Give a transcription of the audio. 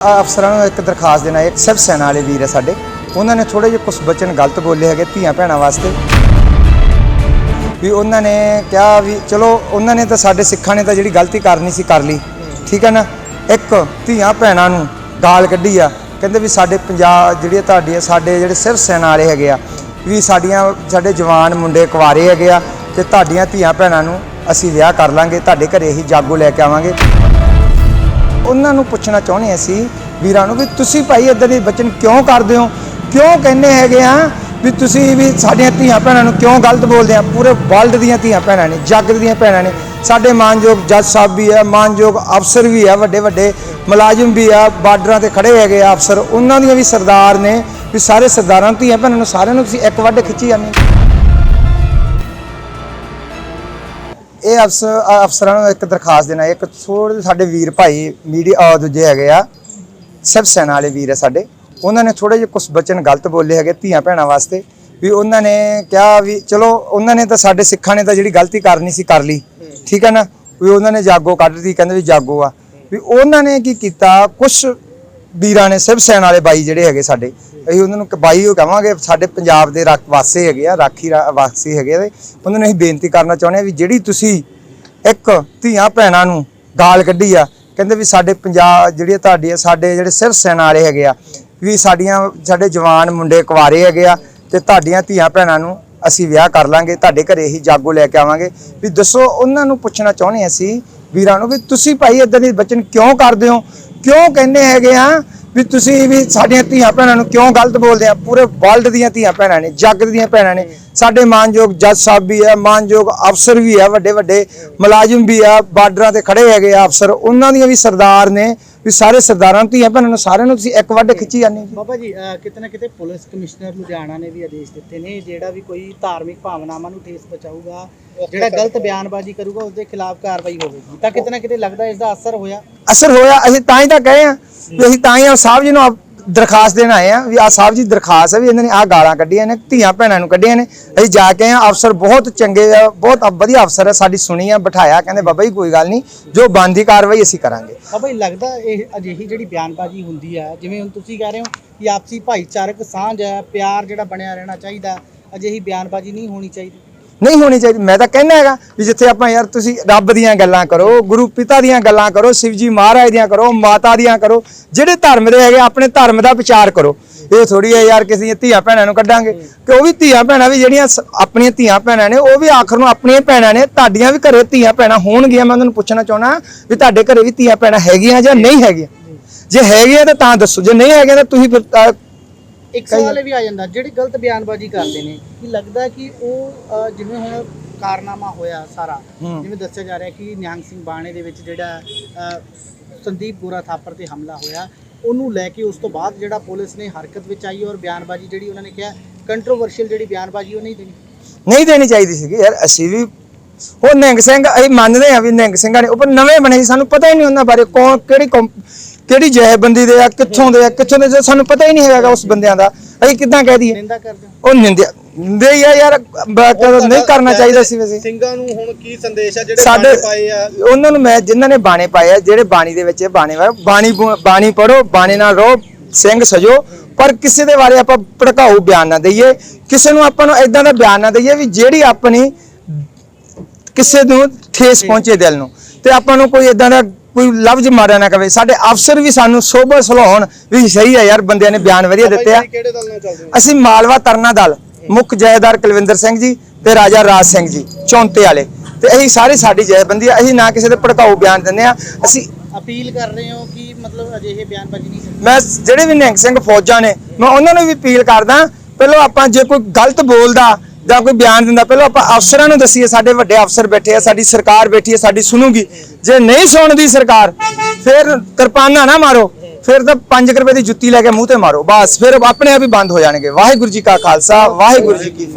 ਅਫਸਰਾਂ ਨੂੰ ਇੱਕ ਦਰਖਾਸਤ ਦੇਣਾ, ਇੱਕ ਸਿਵ ਸੈਨਾ ਵਾਲੇ ਵੀਰ ਹੈ ਸਾਡੇ। ਉਹਨਾਂ ਨੇ ਥੋੜੇ ਜਿਹੇ ਕੁਝ ਬਚਨ ਗਲਤ ਬੋਲੇ ਹੈਗੇ ਧੀਆਂ ਭੈਣਾਂ ਵਾਸਤੇ। ਵੀ ਉਹਨਾਂ ਨੇ ਕਿਹਾ ਵੀ ਚਲੋ, ਉਹਨਾਂ ਨੇ ਤਾਂ ਸਾਡੇ ਸਿੱਖਾਂ ਨੇ ਤਾਂ ਜਿਹੜੀ ਗਲਤੀ ਕਰਨੀ ਸੀ ਕਰ ਲਈ। ਠੀਕ ਹੈ ਨਾ? ਇੱਕ ਧੀਆਂ ਭੈਣਾਂ ਨੂੰ ਗਾਲ ਕੱਢੀ ਆ। ਕਹਿੰਦੇ ਵੀ ਸਾਡੇ ਪੰਜਾਬ ਜਿਹੜੇ ਤੁਹਾਡੀ ਸਾਡੇ ਜਿਹੜੇ ਸਿਵ ਸੈਨਾ ਵਾਲੇ ਹੈਗੇ ਆ, ਵੀ ਸਾਡੀਆਂ, ਸਾਡੇ ਜਵਾਨ ਮੁੰਡੇ ਕੁਆਰੇ ਹੈਗੇ ਆ, ਤੇ ਤੁਹਾਡੀਆਂ ਧੀਆਂ ਭੈਣਾਂ ਨੂੰ ਅਸੀਂ ਵਿਆਹ ਕਰ ਲਾਂਗੇ, ਤੁਹਾਡੇ ਘਰੇ ਹੀ ਜਾਗੋ ਲੈ ਕੇ ਆਵਾਂਗੇ। ਉਹਨਾਂ ਨੂੰ ਪੁੱਛਣਾ ਚਾਹੁੰਦੇ ਅਸੀਂ ਵੀਰਾਂ ਨੂੰ ਵੀ ਤੁਸੀਂ ਭਾਈ ਇਦਾਂ ਦੇ ਬਚਨ ਕਿਉਂ ਕਰਦੇ ਹੋ? ਕਿਉਂ ਕਹਿੰਦੇ ਹੈਗੇ ਆ ਵੀ ਤੁਸੀਂ ਵੀ ਸਾਡੀਆਂ ਧੀਆਂ ਭੈਣਾਂ ਨੂੰ ਕਿਉਂ ਗਲਤ ਬੋਲਦੇ ਆ? ਪੂਰੇ ਵਰਲਡ ਦੀਆਂ ਧੀਆਂ ਭੈਣਾਂ ਨੇ, ਜੱਗ ਦੀਆਂ ਭੈਣਾਂ ਨੇ। ਸਾਡੇ ਮਾਨਯੋਗ ਜੱਜ ਸਾਹਿਬ ਵੀ ਆ, ਮਾਨਯੋਗ ਅਫਸਰ ਵੀ ਆ, ਵੱਡੇ ਵੱਡੇ ਮੁਲਾਜ਼ਮ ਵੀ ਆ, ਬਾਰਡਰਾਂ ਤੇ ਖੜੇ ਹੈਗੇ ਆ ਅਫਸਰ, ਉਹਨਾਂ ਦੀਆਂ ਵੀ ਸਰਦਾਰ ਨੇ ਵੀ ਸਾਰੇ ਸਰਦਾਰਾਂ ਨੂੰ, ਧੀਆਂ ਭੈਣਾਂ ਨੂੰ, ਸਾਰਿਆਂ ਨੂੰ ਤੁਸੀਂ ਇੱਕ ਵੱਡ ਖਿੱਚੀ ਜਾਂਦੇ ਇਹ ਅਫਸਰ ਅਫਸਰਾਂ ਨੂੰ ਇੱਕ ਦਰਖਾਸਤ ਦੇਣਾ, ਇੱਕ ਥੋੜੇ ਸਾਡੇ ਵੀਰ ਭਾਈ ਮੀਡੀਆ ਦੂਜੇ ਹੈਗੇ ਆ, ਸਭ ਸੈਨਾ ਵਾਲੇ ਵੀਰ ਆ ਸਾਡੇ, ਉਹਨਾਂ ਨੇ ਥੋੜੇ ਜਿਹੇ ਕੁਝ ਬਚਨ ਗਲਤ ਬੋਲੇ ਹੈਗੇ ਧੀਆਂ ਭੈਣਾਂ ਵਾਸਤੇ, ਵੀ ਉਹਨਾਂ ਨੇ ਕਿਹਾ ਵੀ ਚਲੋ ਉਹਨਾਂ ਨੇ ਤਾਂ ਸਾਡੇ ਸਿੱਖਾਂ ਨੇ ਤਾਂ ਜਿਹੜੀ ਗਲਤੀ ਕਰਨੀ ਸੀ ਕਰ ਲਈ, ਠੀਕ ਹੈ ਨਾ, ਵੀ ਉਹਨਾਂ ਨੇ ਜਾਗੋ ਕੱਢ ਕੱਢਤੀ ਕਹਿੰਦੇ ਵੀ ਜਾਗੋ ਆ, ਵੀ ਉਹਨਾਂ ਨੇ ਕੀ ਕੀਤਾ ਕੁਝ ਵੀਰਾਂ ਨੇ ਸਿਵ ਸੈਨਾ ਵਾਲੇ ਬਾਈ ਜਿਹੜੇ ਹੈਗੇ ਸਾਡੇ, ਅਸੀਂ ਉਹਨਾਂ ਨੂੰ ਕ- ਬਾਈ ਉਹ ਕਹਾਂਗੇ, ਸਾਡੇ ਪੰਜਾਬ ਦੇ ਰੱਖ ਵਾਸੀ ਹੈਗੇ ਆ, ਰਾਖੀ ਰਾ- ਵਾਸੀ ਹੈਗੇ ਆ ਉਹਨਾਂ ਨੂੰ ਅਸੀਂ ਬੇਨਤੀ ਕਰਨਾ ਚਾਹੁੰਦੇ ਆ ਵੀ ਜਿਹੜੀ ਤੁਸੀਂ ਇੱਕ ਧੀਆਂ ਭੈਣਾਂ ਨੂੰ ਗਾਲ ਕੱਢੀ ਆ, ਕਹਿੰਦੇ ਵੀ ਸਾਡੇ ਪੰਜਾਬ ਜਿਹੜੀ ਤੁਹਾਡੀ ਸਾਡੇ ਜਿਹੜੇ ਸਿਰ ਸੈਨਾ ਵਾਲੇ ਹੈਗੇ ਆ, ਵੀ ਸਾਡੀਆਂ, ਸਾਡੇ ਜਵਾਨ ਮੁੰਡੇ ਕੁਆਰੇ ਹੈਗੇ ਆ ਤੇ ਤੁਹਾਡੀਆਂ ਧੀਆਂ ਭੈਣਾਂ ਨੂੰ ਅਸੀਂ ਵਿਆਹ ਕਰ ਲਾਂਗੇ, ਤੁਹਾਡੇ ਘਰੇ ਹੀ ਜਾਗੋ ਲੈ ਕੇ ਆਵਾਂਗੇ। ਵੀ ਦੱਸੋ, ਉਹਨਾਂ ਨੂੰ ਪੁੱਛਣਾ ਚਾਹੁੰਦੇ ਅਸੀਂ ਵੀਰਾਂ ਨੂੰ ਵੀ ਤੁਸੀਂ ਭਾਈ ਇਦਾਂ ਦੇ ਬਚਨ ਕਿਉਂ ਕਰਦੇ ਹੋ? ਕਿਉਂ ਕਹਿੰਦੇ ਹੈਗੇ ਆ ਵੀ ਤੁਸੀਂ ਵੀ ਸਾਡੀਆਂ ਧੀਆਂ ਭੈਣਾਂ ਨੂੰ ਕਿਉਂ ਗਲਤ ਬੋਲਦੇ ਆ? ਪੂਰੇ ਵਰਲਡ ਦੀਆਂ ਧੀਆਂ ਭੈਣਾਂ ਨੇ, ਜੱਗ ਦੀਆਂ ਭੈਣਾਂ ਨੇ। ਸਾਡੇ ਮਾਨਯੋਗ ਜੱਜ ਸਾਹਿਬ ਵੀ ਆ, ਮਾਨਯੋਗ ਅਫਸਰ ਵੀ ਆ ਵੱਡੇ ਵੱਡੇ ਮੁਲਾਜ਼ਮ ਵੀ ਆ, ਬਾਰਡਰਾਂ ਤੇ ਖੜੇ ਹੈਗੇ ਆ ਅਫਸਰ। ਉਹਨਾਂ ਦੀਆਂ ਵੀ ਸਰਦਾਰ ਨੇ ਵੀ ਸਾਰੇ ਸਰਦਾਰਾਂ ਨੂੰ ਧੀਆਂ ਭੈਣਾਂ ਨੂੰ ਸਾਰਿਆਂ ਨੂੰ ਤੁਸੀਂ ਇੱਕ ਵੱਡ ਖਿੱਚੀ ਜਾਂਦੇ ਜੀ। ਬਾਬਾ ਜੀ ਅਹ ਕਿਤੇ ਨਾ ਕਿਤੇ ਪੁਲਿਸ ਕਮਿਸ਼ਨਰ ਲੁਧਿਆਣਾ ਨੇ ਵੀ ਆਦੇਸ਼ ਦਿੱਤੇ ਨੇ ਜਿਹੜਾ ਵੀ ਕੋਈ ਧਾਰਮਿਕ ਭਾਵਨਾਵਾਂ ਨੂੰ ਠੇਸ ਪਹੁੰਚਾਊਗਾ ਜਿਹੜਾ ਗਲਤ ਬਿਆਨਬਾਜ਼ੀ ਕਰੂਗਾ ਉਸ ਦੇ ਖਿਲਾਫ ਕਾਰਵਾਈ ਹੋਵੇਗੀ। ਤਾਂ ਕਿਤੇ ਨਾ ਕਿਤੇ ਲੱਗਦਾ ਇਸ ਦਾ ਅਸਰ ਹੋਇਆ। ਅਸਰ ਹੋਇਆ ਅਸੀਂ ਤਾਂ ਹੀ ਤਾਂ ਕਹੇ ਆ ਵੀ ਅਸੀਂ ਤਾਂ ਹੀ ਆ ਸਾਹਿਬ ਜੀ ਨੂੰ ਆਪ ਦਰਖਾਸਤ ਦੇਣ ਆਏ ਆ ਵੀ ਆ ਸਾਹਿਬ ਜੀ ਦਰਖਾਸਤ ਹੈ ਵੀ ਇਹਨਾਂ ਨੇ ਆ ਗਾਲਾਂ ਕੱਢੀਆਂ ਨੇ, ਧੀਆਂ ਭੈਣਾਂ ਨੂੰ ਕੱਢੀਆਂ ਨੇ। ਅਸੀਂ ਜਾ ਕੇ ਆਏ ਆ, ਅਫਸਰ ਬਹੁਤ ਚੰਗੇ ਆ, ਬਹੁਤ ਵਧੀਆ ਅਫਸਰ ਹੈ ਸਾਡੀ ਸੁਣੀ ਆ, ਬਿਠਾਇਆ, ਕਹਿੰਦੇ ਬਾਬਾ ਜੀ ਕੋਈ ਗੱਲ ਨਹੀਂ, ਜੋ ਬੰਦੀ ਕਾਰਵਾਈ ਅਸੀਂ ਕਰਾਂਗੇ। ਬਾਬਾ ਜੀ, ਲੱਗਦਾ ਇਹ ਅਜਿਹੀ ਜਿਹੜੀ ਬਿਆਨਬਾਜ਼ੀ ਹੁੰਦੀ ਹੈ ਜਿਵੇਂ ਹੁਣ ਤੁਸੀਂ ਕਹਿ ਰਹੇ ਹੋ ਕਿ ਆਪਸੀ ਭਾਈਚਾਰਕ ਸਾਂਝ ਹੈ, ਪਿਆਰ ਜਿਹੜਾ ਬਣਿਆ ਰਹਿਣਾ ਚਾਹੀਦਾ, ਅਜਿਹੀ ਬਿਆਨਬਾਜ਼ੀ ਨਹੀਂ ਹੋਣੀ ਚਾਹੀਦੀ। ਨਹੀਂ ਹੋਣੀ ਚਾਹੀਦੀ। ਮੈਂ ਤਾਂ ਕਹਿੰਦਾ ਹੈਗਾ ਵੀ ਜਿੱਥੇ ਆਪਾਂ ਯਾਰ ਤੁਸੀਂ ਰੱਬ ਦੀਆਂ ਗੱਲਾਂ ਕਰੋ, ਗੁਰੂ ਪਿਤਾ ਦੀਆਂ ਗੱਲਾਂ ਕਰੋ ਸ਼ਿਵ ਜੀ ਮਹਾਰਾਜ ਦੀਆਂ ਕਰੋ, ਮਾਤਾ ਦੀਆਂ ਕਰੋ, ਜਿਹੜੇ ਧਰਮ ਦੇ ਹੈਗੇ ਆਪਣੇ ਧਰਮ ਦਾ ਵਿਚਾਰ ਕਰੋ। ਇਹ ਥੋੜੀ ਹੈ ਯਾਰ ਕਿਸੇ ਦੀਆਂ ਧੀਆਂ ਭੈਣਾਂ ਨੂੰ ਕੱਢਾਂਗੇ। ਕਿ ਉਹ ਵੀ ਧੀਆਂ ਭੈਣਾਂ ਵੀ ਜਿਹੜੀਆਂ ਆਪਣੀਆਂ ਧੀਆਂ ਭੈਣਾਂ ਨੇ, ਉਹ ਵੀ ਆਖਰ ਨੂੰ ਆਪਣੀਆਂ ਭੈਣਾਂ ਨੇ, ਤੁਹਾਡੀਆਂ ਵੀ ਘਰੇ ਧੀਆਂ ਭੈਣਾਂ ਹੋਣਗੀਆਂ। ਮੈਂ ਉਹਨਾਂ ਨੂੰ ਪੁੱਛਣਾ ਚਾਹਣਾ ਵੀ ਤੁਹਾਡੇ ਘਰੇ ਵੀ ਧੀਆਂ ਭੈਣਾਂ ਹੈਗੀਆਂ ਜਾਂ ਨਹੀਂ ਹੈਗੀਆਂ? ਜੇ ਹੈਗੀਆਂ ਤਾਂ ਤਾਂ ਦੱਸੋ, ਜੇ ਨਹੀਂ ਹੈਗੀਆਂ ਤਾਂ ਤੁਸੀਂ ਇੱਕ ਸਵਾਲ ਇਹ ਵੀ ਆ ਜਾਂਦਾ ਜਿਹੜੇ ਗਲਤ ਬਿਆਨਬਾਜ਼ੀ ਕਰਦੇ ਨੇ ਕਿ ਲੱਗਦਾ ਕਿ ਉਹ ਜਿਵੇਂ ਹੁਣ ਕਾਰਨਾਮਾ ਹੋਇਆ ਸਾਰਾ। ਜਿਵੇਂ ਦੱਸਿਆ ਜਾ ਰਿਹਾ ਕਿ ਨਿਹੰਗ ਸਿੰਘ ਬਾਣੇ ਦੇ ਵਿੱਚ ਜਿਹੜਾ ਸੰਦੀਪ ਗੋਰਾ ਥਾਪਰ ਤੇ ਹਮਲਾ ਹੋਇਆ ਉਹਨੂੰ ਲੈ ਕੇ ਉਸ ਤੋਂ ਬਾਅਦ ਜਿਹੜਾ ਪੁਲਿਸ ਨੇ ਹਰਕਤ ਵਿੱਚ ਆਈ ਔਰ ਬਿਆਨਬਾਜ਼ੀ ਜਿਹੜੀ ਉਹਨਾਂ ਨੇ ਕਿਹਾ ਕੰਟਰੋਵਰਸ਼ੀਅਲ ਜਿਹੜੀ ਬਿਆਨਬਾਜ਼ੀ ਉਹ ਨਹੀਂ ਦੇਣੀ ਨਹੀਂ ਦੇਣੀ ਚਾਹੀਦੀ ਸੀਗੀ ਯਾਰ ਅਸੀਂ ਵੀ ਉਹ ਨਿਹੰਗ ਸਿੰਘ ਅਸੀਂ ਮੰਨਦੇ ਆ ਵੀ ਨਿਹੰਗ ਸਿੰਘਾਂ ਨੇ ਉਹ ਪਰ ਨਵੇਂ ਬਣੇ ਸੀ ਸਾਨੂੰ ਪਤਾ ਹੀ ਨਹੀਂ ਉਹਨਾਂ ਬਾਰੇ ਕੌਣ ਕਿਹੜੀ ਕਿਹੜੀ ਜਥੇਬੰਦੀ ਦੇ ਆ ਕਿੱਥੋਂ ਦੇ ਆ ਕਿੱਥੋਂ ਦੇ ਆ, ਸਾਨੂੰ ਪਤਾ ਹੀ ਨਹੀਂ ਹੈਗਾ ਉਸ ਬੰਦਿਆਂ ਦਾ। ਅਸੀਂ ਕਿੱਦਾਂ ਕਹਿ ਦਈਏ? ਨਿੰਦਾ ਕਰਦੇ ਹੋ? ਉਹ ਨਿੰਦਿਆ ਨਿੰਦੇ ਹੀ ਆ ਯਾਰ ਬ- ਕਦੋਂ ਨਹੀਂ ਕਰਨਾ ਚਾਹੀਦਾ ਸੀ ਵੈਸੇ। ਸਿੰਘਾਂ ਨੂੰ ਹੁਣ ਕੀ ਸੰਦੇਸ਼ ਆ ਜਿਹੜੇ ਬਾਣੇ ਪਾਏ ਆ? ਉਹਨਾਂ ਨੂੰ ਮੈਂ ਜਿਨ੍ਹਾਂ ਨੇ ਬਾਣੇ ਪਾਏ ਆ ਜਿਹੜੇ ਬਾਣੀ ਦੇ ਵਿੱਚ ਬਾਣੇ ਵਾ ਬਾਣੀ ਬਾਣੀ ਪੜੋ ਬਾਣੇ ਨਾਲ ਰਹੋ ਸਿੰਘ ਸਜੋ। ਪਰ ਕਿਸੇ ਦੇ ਬਾਰੇ ਆਪਾਂ ਭੜਕਾਊ ਬਿਆਨ ਨਾ ਦਈਏ। ਕਿਸੇ ਨੂੰ ਆਪਾਂ ਨੂੰ ਇਦਾਂ ਦਾ ਬਿਆਨ ਨਾ ਦਈਏ ਵੀ ਜਿਹੜੀ ਆਪਣੀ ਕਿਸੇ ਨੂੰ ਠੇਸ ਪਹੁੰਚੇ ਦਿਲ ਨੂੰ। ਤੇ ਆਪਾਂ ਨੂੰ ਕੋਈ ਇਦਾਂ ਦਾ ਕੋਈ ਲਫ਼ਜ਼ ਮਾਰਿਆ ਨਾ ਕਵੇ। ਸਾਡੇ ਅਫਸਰ ਵੀ ਸਾਨੂੰ ਸੋਭਰ ਸਲਾਉਣ ਵੀ ਸਹੀ ਹੈ ਯਾਰ ਬੰਦਿਆਂ ਨੇ ਬਿਆਨ ਵਧੀਆ ਦਿੱਤੇ ਆ। ਕਿਹੜੇ ਦਲ ਨਾਲ ਚੱਲਦੇ ਹੋ? ਅਸੀਂ ਮਾਲਵਾ ਤਰਨਾ ਦਲ ਮੁੱਖ ਜਥੇਦਾਰ ਕੁਲਵਿੰਦਰ ਸਿੰਘ ਜੀ ਤੇ ਰਾਜਾ ਰਾਜ ਸਿੰਘ ਜੀ ਚੌਂਤੇ ਵਾਲੇ। ਤੇ ਅਸੀਂ ਸਾਰੇ ਸਾਡੀ ਜਥੇਬੰਦੀ ਆ ਅਸੀਂ ਨਾ ਕਿਸੇ ਦੇ ਭੜਕਾਊ ਬਿਆਨ ਦਿੰਦੇ ਆ। ਅਸੀਂ ਅਪੀਲ ਕਰ ਰਹੇ ਹੋ ਕਿ ਮਤਲਬ ਅਜਿਹੇ ਬਿਆਨਬਾਜ਼ੀ ਨਹੀਂ ਮੈਂ ਜਿਹੜੇ ਵੀ ਨਿਹੰਗ ਸਿੰਘ ਫੌਜਾਂ ਨੇ ਮੈਂ ਉਹਨਾਂ ਨੂੰ ਵੀ ਅਪੀਲ ਕਰਦਾ ਪਹਿਲਾਂ ਆਪਾਂ ਜੇ ਕੋਈ ਗਲਤ ਬੋਲਦਾ ਜਾਂ ਕੋਈ ਬਿਆਨ ਦਿੰਦਾ, ਪਹਿਲਾਂ ਆਪਾਂ ਅਫਸਰਾਂ ਨੂੰ ਦੱਸੀਏ, ਸਾਡੇ ਵੱਡੇ ਅਫਸਰ ਬੈਠੇ ਆ, ਸਾਡੀ ਸਰਕਾਰ ਬੈਠੀ ਹੈ ਸਾਡੀ ਸੁਣੂਗੀ। ਜੇ ਨਹੀਂ ਸੁਣਦੀ ਸਰਕਾਰ, ਫਿਰ ਕਿਰਪਾਨਾ ਨਾ ਮਾਰੋ, ਫਿਰ ਤਾਂ 5 ਰੁਪਏ ਦੀ ਜੁੱਤੀ ਲੈ ਕੇ ਮੂੰਹ ਤੇ ਮਾਰੋ, ਬਸ, ਫਿਰ ਆਪਣੇ ਆਪ ਹੀ ਬੰਦ ਹੋ ਜਾਣਗੇ। ਵਾਹਿਗੁਰੂ ਜੀ ਕਾ ਖਾਲਸਾ, ਵਾਹਿਗੁਰੂ ਜੀ ਕੀ ਫਤਿਹ।